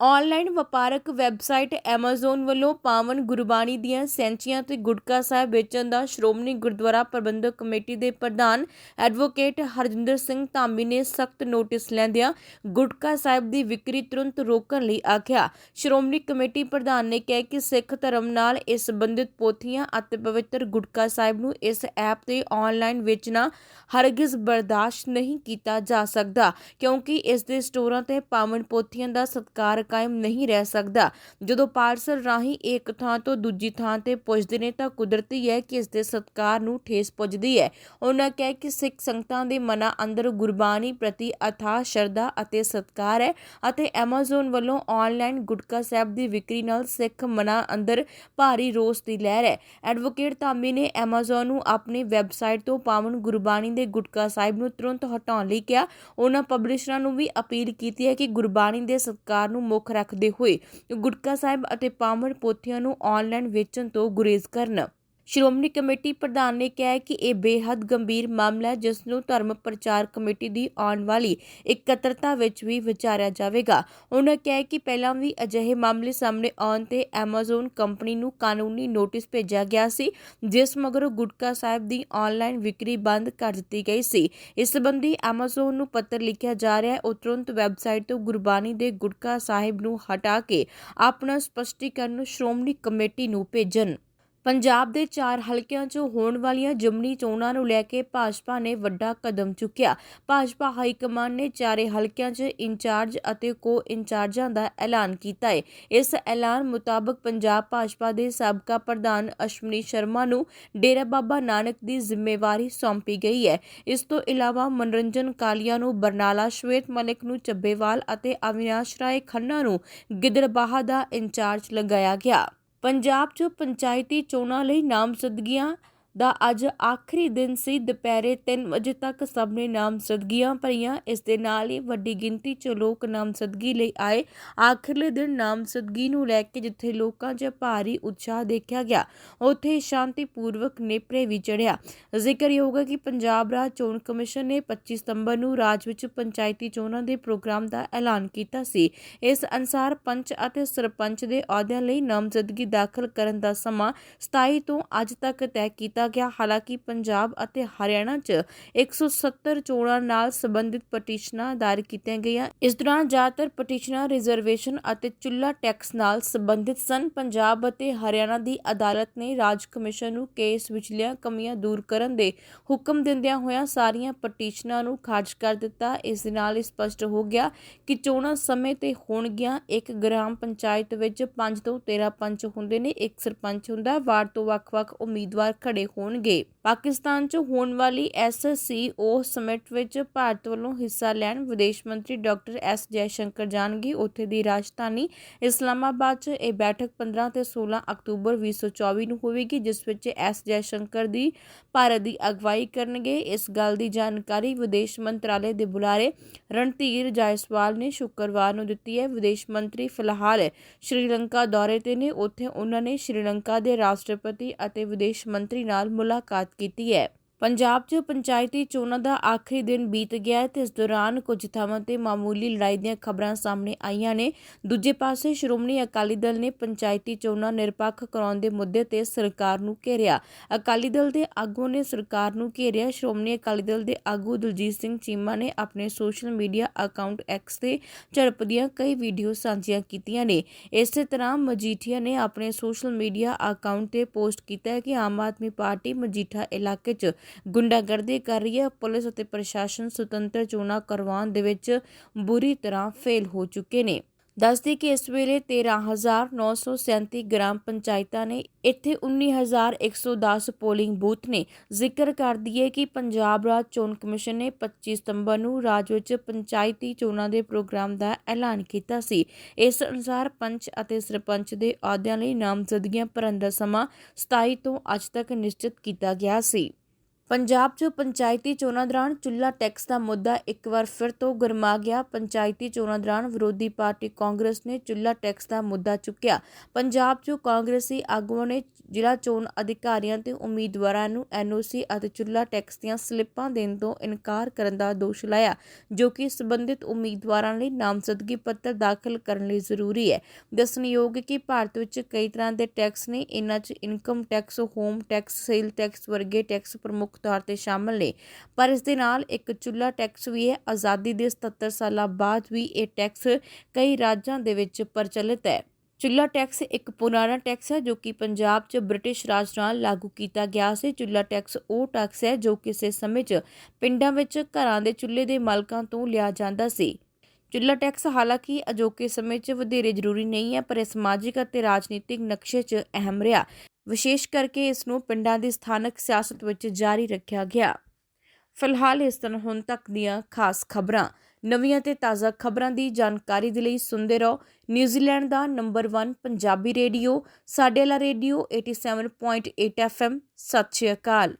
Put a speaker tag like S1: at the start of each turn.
S1: Online ਵਪਾਰਕ website Amazon ਵੱਲੋਂ ਪਾਵਨ ਗੁਰਬਾਣੀ ਦੀਆਂ ਸੈਂਚੀਆਂ ਤੇ ਗੁਟਕਾ ਸਾਹਿਬ ਵੇਚਣ ਦਾ ਸ਼੍ਰੋਮਣੀ ਗੁਰਦੁਆਰਾ ਪ੍ਰਬੰਧਕ ਕਮੇਟੀ ਦੇ ਪ੍ਰਧਾਨ ਐਡਵੋਕੇਟ ਹਰਜਿੰਦਰ ਸਿੰਘ ਧਾਮੀ ਨੇ ਸਖਤ ਨੋਟਿਸ ਲੈਂਦਿਆਂ ਗੁਟਕਾ ਸਾਹਿਬ ਦੀ ਵਿਕਰੀ ਤੁਰੰਤ ਰੋਕਣ ਲਈ ਆਖਿਆ। ਸ਼੍ਰੋਮਣੀ ਕਮੇਟੀ ਪ੍ਰਧਾਨ ਨੇ ਕਿਹਾ ਕਿ ਸਿੱਖ ਧਰਮ ਨਾਲ ਇਸ ਸੰਬੰਧਿਤ ਪੋਥੀਆਂ ਅਤੇ ਪਵਿੱਤਰ ਗੁਟਕਾ ਸਾਹਿਬ ਨੂੰ ਇਸ ਐਪ ਤੇ ਆਨਲਾਈਨ ਵੇਚਣਾ ਹਰਗਿਜ਼ ਬਰਦਾਸ਼ਤ ਨਹੀਂ ਕੀਤਾ ਜਾ ਸਕਦਾ, ਕਿਉਂਕਿ ਇਸ ਦੇ ਸਟੋਰਾਂ ਤੇ ਪਾਵਨ ਪੋਥੀਆਂ ਦਾ ਸਤਕਾਰ ਕਾਇਮ ਨਹੀਂ ਰਹਿ ਸਕਦਾ। ਜਦੋਂ ਪਾਰਸਲ ਰਾਹੀਂ ਇੱਕ ਥਾਂ ਤੋਂ ਦੂਜੀ ਥਾਂ ਤੇ ਪੁੱਜਦੇ ਨੇ ਤਾਂ ਕੁਦਰਤੀ ਹੈ ਕਿ ਇਸ ਦੇ ਸਤਕਾਰ ਨੂੰ ਠੇਸ ਪੁੱਜਦੀ ਹੈ। ਉਹਨਾਂ ਕਹਿ ਕਿ ਸਿੱਖ ਸੰਗਤਾਂ ਦੇ ਮਨਾਂ ਅੰਦਰ ਗੁਰਬਾਣੀ ਪ੍ਰਤੀ ਅਥਾਹ ਸ਼ਰਧਾ ਅਤੇ ਸਤਕਾਰ ਹੈ ਅਤੇ Amazon ਵੱਲੋਂ ਆਨਲਾਈਨ ਗੁਟਕਾ ਸਾਹਿਬ ਦੀ ਵਿਕਰੀ ਨਾਲ ਸਿੱਖ ਮਨਾਂ ਅੰਦਰ ਭਾਰੀ ਰੋਸ ਦੀ ਲਹਿਰ ਹੈ। ਐਡਵੋਕੇਟ ਧਾਮੀ ਨੇ Amazon ਨੂੰ ਆਪਣੀ ਵੈਬਸਾਈਟ ਤੋਂ ਪਾਵਨ ਗੁਰਬਾਣੀ ਦੇ ਗੁਟਕਾ ਸਾਹਿਬ ਨੂੰ ਤੁਰੰਤ ਹਟਾਉਣ ਲਈ ਕਿਹਾ। ਉਹਨਾਂ ਪਬਲਿਸ਼ਰਾਂ ਨੂੰ ਵੀ ਅਪੀਲ ਕੀਤੀ ਹੈ ਕਿ ਗੁਰਬਾਣੀ ਦੇ ਸਤਕਾਰ ਨੂੰ ਮੁੱਖ ਰੱਖਦੇ ਹੋਏ ਗੁਟਕਾ ਸਾਹਿਬ ਅਤੇ ਪਾਵਨ ਪੋਥੀਆਂ ਨੂੰ ਆਨਲਾਈਨ ਵੇਚਣ ਤੋਂ ਗੁਰੇਜ਼ ਕਰਨ। ਸ਼੍ਰੋਮਣੀ ਕਮੇਟੀ ਪ੍ਰਧਾਨ ਨੇ ਕਿਹਾ ਕਿ ਇਹ ਬੇਹੱਦ ਗੰਭੀਰ ਮਾਮਲਾ ਹੈ, ਜਿਸ ਨੂੰ ਧਰਮ ਪ੍ਰਚਾਰ ਕਮੇਟੀ ਦੀ ਆਉਣ ਵਾਲੀ ਇਕੱਤਰਤਾ ਵਿੱਚ ਵੀ ਵਿਚਾਰਿਆ ਜਾਵੇਗਾ। ਉਹਨਾਂ ਕਿਹਾ ਕਿ ਪਹਿਲਾਂ ਵੀ ਅਜਿਹੇ ਮਾਮਲੇ ਸਾਹਮਣੇ ਆਉਣ ਤੇ Amazon ਕੰਪਨੀ ਨੂੰ ਕਾਨੂੰਨੀ ਨੋਟਿਸ ਭੇਜਿਆ ਗਿਆ ਸੀ, ਜਿਸ ਮਗਰੋਂ ਗੁਟਕਾ ਸਾਹਿਬ ਦੀ ਆਨਲਾਈਨ ਵਿਕਰੀ ਬੰਦ ਕਰ ਦਿੱਤੀ ਗਈ ਸੀ। ਇਸ ਸੰਬੰਧੀ Amazon ਨੂੰ ਪੱਤਰ ਲਿਖਿਆ ਜਾ ਰਿਹਾ ਹੈ, ਉਹ ਤੁਰੰਤ ਵੈਬਸਾਈਟ ਤੋਂ ਗੁਰਬਾਣੀ ਦੇ ਗੁਟਕਾ ਸਾਹਿਬ ਨੂੰ ਹਟਾ ਕੇ ਆਪਣਾ ਸਪਸ਼ਟੀਕਰਨ ਸ਼੍ਰੋਮਣੀ ਕਮੇਟੀ ਨੂੰ ਭੇਜਣ। ਪੰਜਾਬ ਦੇ ਚਾਰ ਹਲਕਿਆਂ 'ਚੋਂ ਹੋਣ ਵਾਲੀਆਂ ਜਮਨੀ ਚੋਣਾਂ ਨੂੰ ਲੈ ਕੇ ਭਾਜਪਾ ਨੇ ਵੱਡਾ ਕਦਮ ਚੁੱਕਿਆ। ਭਾਜਪਾ ਹਾਈ ਕਮਾਂਡ ਨੇ ਚਾਰੇ ਹਲਕਿਆਂ 'ਚ ਇੰਚਾਰਜ ਅਤੇ ਕੋ ਇੰਚਾਰਜਾਂ ਦਾ ਐਲਾਨ ਕੀਤਾ ਹੈ ਇਸ ਐਲਾਨ ਮੁਤਾਬਕ ਪੰਜਾਬ ਭਾਜਪਾ ਦੇ ਸਾਬਕਾ ਪ੍ਰਧਾਨ ਅਸ਼ਵਨੀ ਸ਼ਰਮਾ ਨੂੰ ਡੇਰਾ ਬਾਬਾ ਨਾਨਕ ਦੀ ਜ਼ਿੰਮੇਵਾਰੀ ਸੌਂਪੀ ਗਈ ਹੈ ਇਸ ਤੋਂ ਇਲਾਵਾ ਮਨੋਰੰਜਨ ਕਾਲੀਆ ਨੂੰ ਬਰਨਾਲਾ ਸ਼ਵੇਤ ਮਲਿਕ ਨੂੰ ਚੱਬੇਵਾਲ ਅਤੇ ਅਵਿਨਾਸ਼ ਰਾਏ ਖੰਨਾ ਨੂੰ ਗਿੱਦੜਬਾਹਾ ਦਾ ਇੰਚਾਰਜ ਲਗਾਇਆ ਗਿਆ। ਪੰਜਾਬ 'ਚ ਪੰਚਾਇਤੀ ਚੋਣਾਂ ਲਈ ਨਾਮਜ਼ਦਗੀਆਂ ਦਾ ਅੱਜ ਆਖਰੀ ਦਿਨ ਸੀ। ਦੁਪਹਿਰੇ 3 ਵਜੇ ਤੱਕ ਸਭ ਨੇ ਨਾਮਜ਼ਦਗੀਆਂ ਭਰੀਆਂ। ਇਸ ਦੇ ਨਾਲ ਹੀ ਵੱਡੀ ਗਿਣਤੀ 'ਚ ਲੋਕ ਨਾਮਜ਼ਦਗੀ ਲਈ ਆਏ। ਆਖਰਲੇ ਦਿਨ ਨਾਮਜ਼ਦਗੀ ਨੂੰ ਲੈ ਕੇ ਜਿੱਥੇ ਲੋਕਾਂ 'ਚ ਭਾਰੀ ਉਤਸ਼ਾਹ ਦੇਖਿਆ ਗਿਆ, ਉੱਥੇ ਸ਼ਾਂਤੀਪੂਰਵਕ ਨੇਪਰੇ ਵੀ ਚੜਿਆ ਜ਼ਿਕਰਯੋਗ ਹੈ ਕਿ ਪੰਜਾਬ ਰਾਜ ਚੋਣ ਕਮਿਸ਼ਨ ਨੇ 25 ਸਤੰਬਰ ਨੂੰ ਰਾਜ ਵਿੱਚ ਪੰਚਾਇਤੀ ਚੋਣਾਂ ਦੇ ਪ੍ਰੋਗਰਾਮ ਦਾ ਐਲਾਨ ਕੀਤਾ ਸੀ। ਇਸ ਅਨੁਸਾਰ ਪੰਚ ਅਤੇ ਸਰਪੰਚ ਦੇ ਅਹੁਦਿਆਂ ਲਈ ਨਾਮਜ਼ਦਗੀ ਦਾਖਲ ਕਰਨ ਦਾ ਸਮਾਂ 27 ਤੋਂ ਅੱਜ ਤੱਕ ਤੈਅ ਕੀਤਾ ਗਿਆ। ਹਾਲਾਂਕਿ ਪੰਜਾਬ ਅਤੇ ਹਰਿਆਣਾ 'ਚ 170 ਚੋਣਾਂ ਨਾਲ ਸੰਬੰਧਿਤ ਪਟੀਸ਼ਨਾਂ ਦਾਇਰ ਕੀਤੀਆਂ ਗਈਆਂ। ਇਸ ਦੌਰਾਨ ਜ਼ਿਆਦਾਤਰ ਪਟੀਸ਼ਨਾਂ ਰਿਜ਼ਰਵੇਸ਼ਨ ਅਤੇ ਚੁੱਲਾ ਟੈਕਸ ਨਾਲ ਸੰਬੰਧਿਤ ਸਨ। ਪੰਜਾਬ ਅਤੇ ਹਰਿਆਣਾ ਦੀ ਅਦਾਲਤ ਨੇ ਰਾਜ ਕਮਿਸ਼ਨ ਨੂੰ ਕੇਸ ਵਿਚਲੀਆਂ ਕਮੀਆਂ ਦੂਰ ਕਰਨ ਦੇ ਹੁਕਮ ਦਿੰਦਿਆਂ ਹੋਇਆਂ ਸਾਰੀਆਂ ਪਟੀਸ਼ਨਾਂ ਨੂੰ ਖਾਰਜ ਕਰ ਦਿੱਤਾ। ਇਸ ਦੇ ਨਾਲ ਹੀ ਸਪਸ਼ਟ ਹੋ ਗਿਆ ਕਿ ਚੋਣਾਂ ਸਮੇਂ ਤੇ ਹੋਣਗੀਆਂ। ਇੱਕ ਗ੍ਰਾਮ ਪੰਚਾਇਤ ਵਿੱਚ 5 ਤੋਂ 13 ਪੰਚ ਹੁੰਦੇ ਨੇ, ਇੱਕ ਸਰਪੰਚ ਹੁੰਦਾ। ਵਾਰਡ ਤੋਂ ਵੱਖ-ਵੱਖ ਉਮੀਦਵਾਰ ਖੜੇ ਹੋਣਗੇ। ਪਾਕਿਸਤਾਨ 'ਚ ਹੋਣ ਵਾਲੀ ਐਸਸੀਓ ਸਮਿਟ ਵਿੱਚ ਭਾਰਤ ਵੱਲੋਂ ਹਿੱਸਾ ਲੈਣ ਵਿਦੇਸ਼ ਮੰਤਰੀ ਡਾਕਟਰ ਐਸ ਜੈਸ਼ੰਕਰ ਜਾਣਗੇ। ਉੱਥੇ ਦੀ ਰਾਜਧਾਨੀ ਇਸਲਾਮਾਬਾਦ 'ਚ ਇਹ ਬੈਠਕ 15 ਤੇ 16 ਅਕਤੂਬਰ 2024 ਨੂੰ ਹੋਵੇਗੀ, ਜਿਸ ਵਿੱਚ ਐਸ ਜੈਸ਼ੰਕਰ ਦੀ ਭਾਰਤ ਦੀ ਅਗਵਾਈ ਕਰਨਗੇ। ਇਸ ਗੱਲ ਦੀ ਜਾਣਕਾਰੀ ਵਿਦੇਸ਼ ਮੰਤਰਾਲੇ ਦੇ ਬੁਲਾਰੇ ਰਣਧੀਰ ਜਾਇਸਵਾਲ ਨੇ ਸ਼ੁੱਕਰਵਾਰ ਨੂੰ ਦਿੱਤੀ ਹੈ। ਵਿਦੇਸ਼ ਮੰਤਰੀ ਫਿਲਹਾਲ ਸ਼੍ਰੀਲੰਕਾ ਦੌਰੇ ਤੇ ਨੇ। ਉੱਥੇ ਉਹਨਾਂ ਨੇ ਸ਼੍ਰੀਲੰਕਾ ਦੇ ਰਾਸ਼ਟਰਪਤੀ ਅਤੇ ਵਿਦੇਸ਼ ਮੰਤਰੀ ਨਾਲ ਨਾਲ ਮੁਲਾਕਾਤ ਕੀਤੀ ਹੈ। ਪੰਜਾਬ 'ਚ ਪੰਚਾਇਤੀ ਚੋਣਾਂ ਦਾ ਆਖਰੀ ਦਿਨ ਬੀਤ ਗਿਆ ਹੈ ਤੇ ਇਸ ਦੌਰਾਨ ਕੁਝ ਥਾਵਾਂ ਤੇ ਮਾਮੂਲੀ ਲੜਾਈ ਦੀਆਂ ਖਬਰਾਂ ਸਾਹਮਣੇ ਆਈਆਂ ਨੇ। ਦੂਜੇ ਪਾਸੇ ਸ਼੍ਰੋਮਣੀ ਅਕਾਲੀ ਦਲ ਨੇ ਪੰਚਾਇਤੀ ਚੋਣਾਂ ਨਿਰਪੱਖ ਕਰਾਉਣ ਦੇ ਮੁੱਦੇ ਤੇ ਸਰਕਾਰ ਨੂੰ ਘੇਰਿਆ। ਅਕਾਲੀ ਦਲ ਦੇ ਆਗੂ ਨੇ ਸਰਕਾਰ ਨੂੰ ਘੇਰਿਆ। ਸ਼੍ਰੋਮਣੀ ਅਕਾਲੀ ਦਲ ਦੇ ਆਗੂ ਦਲਜੀਤ ਸਿੰਘ ਚੀਮਾ ਨੇ ਆਪਣੇ ਸੋਸ਼ਲ ਮੀਡੀਆ ਅਕਾਊਂਟ ਐਕਸ ਤੇ ਝੜਪ ਦੀਆਂ ਕਈ ਵੀਡੀਓ ਸਾਂਝੀਆਂ ਕੀਤੀਆਂ ਨੇ। ਇਸੇ ਤਰ੍ਹਾਂ ਮਜੀਠੀਆ ਨੇ ਆਪਣੇ ਸੋਸ਼ਲ ਮੀਡੀਆ ਅਕਾਊਂਟ ਤੇ ਪੋਸਟ ਕੀਤਾ ਹੈ ਕਿ ਆਮ ਆਦਮੀ ਪਾਰਟੀ ਮਜੀਠਾ ਇਲਾਕੇ 'ਚ ਗੁੰਡਾਗਰਦੀ ਕਰ ਰਹੀ ਹੈ। ਪੁਲਿਸ ਅਤੇ ਪ੍ਰਸ਼ਾਸਨ ਸੁਤੰਤਰ ਚੋਣਾਂ ਕਰਵਾਉਣ ਦੇ ਵਿੱਚ ਬੁਰੀ ਤਰ੍ਹਾਂ ਫੇਲ ਹੋ ਚੁੱਕੇ ਨੇ। ਦੱਸਦੀ ਕਿ ਇਸ ਵੇਲੇ 13937 ਗ੍ਰਾਮ ਪੰਚਾਇਤਾਂ ਨੇ ਇੱਥੇ 19110 ਪੋਲਿੰਗ ਬੂਥ ਨੇ। ਜ਼ਿਕਰ ਕਰਦੀ ਹੈ ਕਿ ਪੰਜਾਬ ਰਾਜ ਚੋਣ ਕਮਿਸ਼ਨ ਨੇ 25 ਸਤੰਬਰ ਨੂੰ ਰਾਜ ਵਿੱਚ ਪੰਚਾਇਤੀ ਚੋਣਾਂ ਦੇ ਪ੍ਰੋਗਰਾਮ ਦਾ ਐਲਾਨ ਕੀਤਾ ਸੀ। ਇਸ ਅਨੁਸਾਰ ਪੰਚ ਅਤੇ ਸਰਪੰਚ ਦੇ ਅਹੁਦਿਆਂ ਲਈ ਨਾਮਜ਼ਦਗੀਆਂ ਭਰਨ ਦਾ ਸਮਾਂ 27 ਤੋਂ ਅੱਜ ਤੱਕ ਨਿਸ਼ਚਿਤ ਕੀਤਾ ਗਿਆ ਸੀ। ਪੰਜਾਬ 'ਚ ਪੰਚਾਇਤੀ ਚੋਣਾਂ ਦੌਰਾਨ ਚੁੱਲ੍ਹਾ ਟੈਕਸ ਦਾ ਮੁੱਦਾ ਇੱਕ ਵਾਰ ਫਿਰ ਤੋਂ ਗਰਮਾ ਗਿਆ। ਪੰਚਾਇਤੀ ਚੋਣਾਂ ਦੌਰਾਨ ਵਿਰੋਧੀ ਪਾਰਟੀ ਕਾਂਗਰਸ ਨੇ ਚੁੱਲ੍ਹਾ ਟੈਕਸ ਦਾ ਮੁੱਦਾ ਚੁੱਕਿਆ। ਪੰਜਾਬ 'ਚ ਕਾਂਗਰਸੀ ਆਗੂਆਂ ਨੇ ਜ਼ਿਲ੍ਹਾ ਚੋਣ ਅਧਿਕਾਰੀਆਂ ਤੇ ਉਮੀਦਵਾਰਾਂ ਨੂੰ ਐਨਓਸੀ ਅਤੇ ਚੁੱਲ੍ਹਾ ਟੈਕਸ ਦੀਆਂ ਸਲਿੱਪਾਂ ਦੇਣ ਤੋਂ ਇਨਕਾਰ ਕਰਨ ਦਾ ਦੋਸ਼ ਲਾਇਆ, ਜੋ ਕਿ ਸੰਬੰਧਿਤ ਉਮੀਦਵਾਰਾਂ ਲਈ ਨਾਮਜ਼ਦਗੀ ਪੱਤਰ ਦਾਖਲ ਕਰਨ ਲਈ ਜ਼ਰੂਰੀ ਹੈ। ਦੱਸਣਯੋਗ ਹੈ ਕਿ ਭਾਰਤ ਵਿੱਚ ਕਈ ਤਰ੍ਹਾਂ ਦੇ ਟੈਕਸ ਨੇ ਇਹਨਾਂ 'ਚ income tax, home tax, sale tax ਵਰਗੇ ਟੈਕਸ ਪ੍ਰਮੁੱਖ ਤੌਰ ਤੇ ਸ਼ਾਮਲ ਨੇ। ਪਰ ਇਸ ਦੇ ਨਾਲ ਇੱਕ ਚੁੱਲ੍ਹਾ ਟੈਕਸ ਵੀ ਹੈ। ਆਜ਼ਾਦੀ ਦੇ 77 ਸਾਲਾਂ ਬਾਅਦ ਵੀ ਇਹ ਟੈਕਸ ਕਈ ਰਾਜਾਂ ਦੇ ਵਿੱਚ ਪ੍ਰਚਲਿਤ ਹੈ। ਚੁੱਲ੍ਹਾ ਟੈਕਸ ਇੱਕ ਪੁਰਾਣਾ ਟੈਕਸ ਹੈ ਜੋ ਕਿ ਪੰਜਾਬ 'ਚ ਬ੍ਰਿਟਿਸ਼ ਰਾਜ ਨਾਲ ਲਾਗੂ ਕੀਤਾ ਗਿਆ ਸੀ। ਚੁੱਲ੍ਹਾ ਟੈਕਸ ਉਹ ਟੈਕਸ ਹੈ ਜੋ ਕਿਸੇ ਸਮੇਂ 'ਚ ਪਿੰਡਾਂ ਵਿੱਚ ਘਰਾਂ ਦੇ ਚੁੱਲ੍ਹੇ ਦੇ ਮਾਲਕਾਂ ਤੋਂ ਲਿਆ ਜਾਂਦਾ ਸੀ। ਚੁੱਲ੍ਹਾ ਟੈਕਸ ਹਾਲਾਂਕਿ ਅਜੋਕੇ ਸਮੇਂ 'ਚ ਵਧੇਰੇ ਜ਼ਰੂਰੀ ਨਹੀਂ ਹੈ, ਪਰ ਇਹ ਸਮਾਜਿਕ ਅਤੇ ਰਾਜਨੀਤਿਕ ਨਕਸ਼ੇ 'ਚ ਅਹਿਮ ਰਿਹਾ। ਵਿਸ਼ੇਸ਼ ਕਰਕੇ ਇਸ ਨੂੰ ਪਿੰਡਾਂ ਦੀ ਸਥਾਨਕ ਸਿਆਸਤ ਵਿੱਚ ਜਾਰੀ ਰੱਖਿਆ ਗਿਆ। ਫਿਲਹਾਲ ਇਸ ਤਰ੍ਹਾਂ ਹੁਣ ਤੱਕ ਦੀਆਂ ਖਾਸ ਖਬਰਾਂ। ਨਵੀਆਂ ਤੇ ਤਾਜ਼ਾ ਖਬਰਾਂ ਦੀ ਜਾਣਕਾਰੀ ਦੇ ਲਈ ਸੁਣਦੇ ਰਹੋ। ਨਿਊਜ਼ੀਲੈਂਡ ਦਾ ਨੰਬਰ 1 ਪੰਜਾਬੀ ਰੇਡੀਓ, ਸਾਡੇ ਵਾਲਾ ਰੇਡੀਓ 87.8 FM ਸਤਿ ਸ਼੍ਰੀ ਅਕਾਲ।